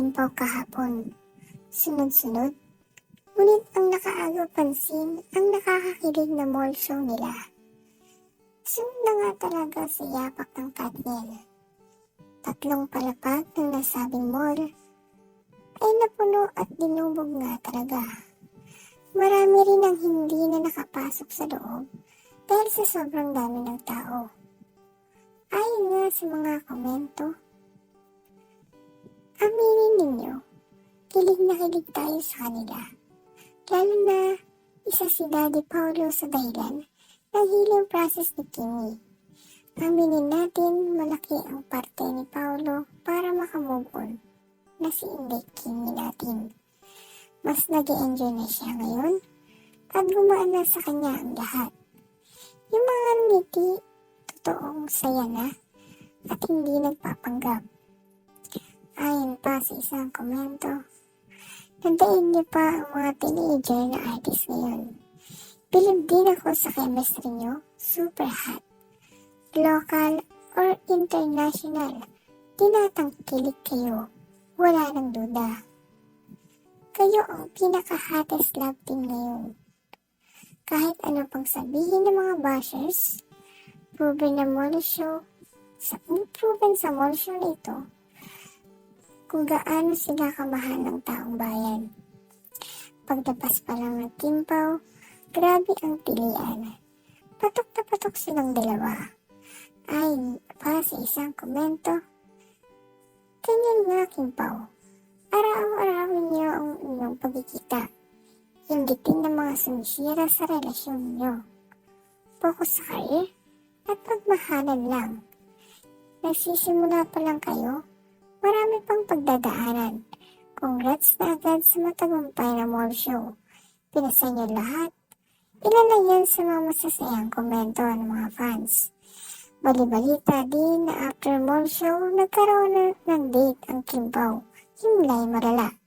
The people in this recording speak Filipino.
Kimpaw kahapon. Sunod-sunod. Ngunit ang nakaagaw pansin ang nakakakilig na mall show nila. Sunod na nga talaga sa yapak ng Katniel. Tatlong palapag ng nasabing mall ay napuno at dinubog nga talaga. Marami rin ang hindi na nakapasok sa loob dahil sa sobrang dami ng tao. Ayon nga sa mga komento, kilig na kilig tayo sa kanila. Lalo na isa si Daddy Paulo sa dahilan ng healing process ni Kimi. Aminin natin malaki ang parte ni Paulo para makamove on na si Inday Kimi natin. Mas nag enjoy na siya ngayon at gumaan na sa kanya ang lahat. Yung mga ngiti, totoong saya na at hindi nagpapanggap. Ayon pa sa isang komento, nandain niyo pa ang mga teenager na artist ngayon. Bilib din ako sa chemistry niyo, super hot. Local or international, tinatangkilik kayo, wala nang duda. Kayo ang pinaka-hottest love team ngayon. Kahit ano pang sabihin ng mga bashers, proven na mall show, sa, proven sa mall show na kung gaano sila kamahal ng taong bayan. Pagdapas pa lang ng timpaw, grabe ang tilian. Patok na patok silang dalawa. Ay, pa sa isang komento, Ganyan nga, Kimpaw. Araw-arawin niyo ang inyong pagkikita. Hingitin ng mga sumisira sa relasyon niyo. Focus sa career at pagmahalan lang. Nagsisimula pa lang kayo, marami pang pagdadaanan. Congrats na agad sa matagumpay na mall show. Pinasa niyo lahat. Ilan na yan sa mga masasayang komento ng mga fans. Balibalita din na after mall show, nagkaroon na ng date ang Kimpaw, Himlay Marala.